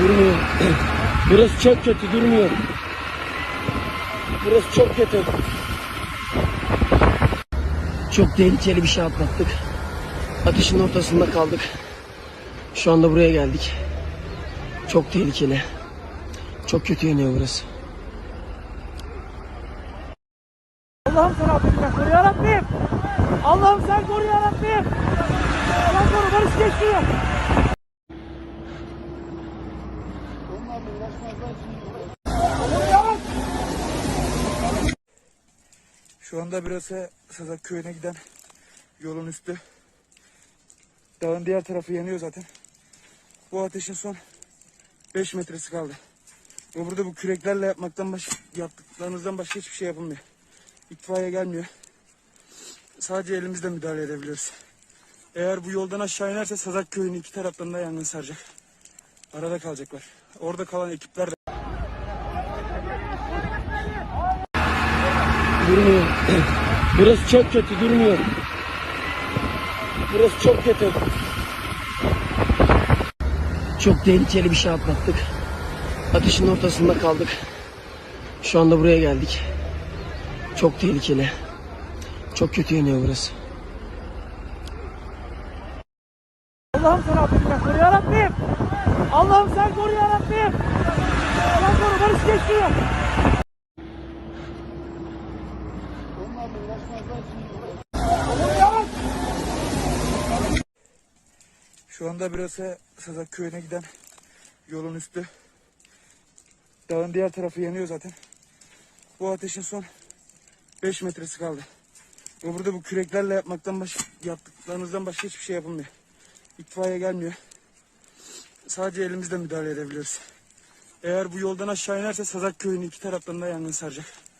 Durmuyor. Burası çok kötü durmuyor. Burası çok kötü. Çok tehlikeli bir şey atlattık. Ateşin ortasında kaldık. Şu anda buraya geldik. Çok tehlikeli. Çok kötü yanıyor burası. Allah'ım sen affetme koru yarabbim. Allah'ım sen koru yarabbim. Allah koru barış geçiyor. Şu anda burası Sazak köyüne giden yolun üstü. Dağın diğer tarafı yanıyor zaten. Bu ateşin son 5 metresi kaldı. Ve burada bu küreklerle yapmaktan baş, yaptıklarımızdan başka hiçbir şey yapılmıyor. İtfaiye gelmiyor. Sadece elimizle müdahale edebiliyoruz. Eğer bu yoldan aşağı inerse Sazak köyünün iki taraflarında yangın saracak. Arada kalacaklar. Orada kalan ekipler de Durmuyor. Burası çok kötü durmuyor. Burası çok kötü. Çok tehlikeli bir şey atlattık. Ateşin ortasında kaldık. Şu anda buraya geldik. Çok tehlikeli. Çok kötü yanıyor burası. Allah'ım sen affetme koru yarabbim. Allah'ım sen koru yarabbim. Allah koru barış geçiyor. Şu anda burası Sazak köyüne giden yolun üstü. Dağın diğer tarafı yanıyor zaten. Bu ateşin son 5 metresi kaldı. Ve burada bu küreklerle yapmaktan baş, yaptıklarımızdan başka hiçbir şey yapılmıyor. İtfaiye gelmiyor. Sadece elimizle müdahale edebiliyoruz. Eğer bu yoldan aşağı inerse Sazak köyünün iki taraflarında yangın saracak.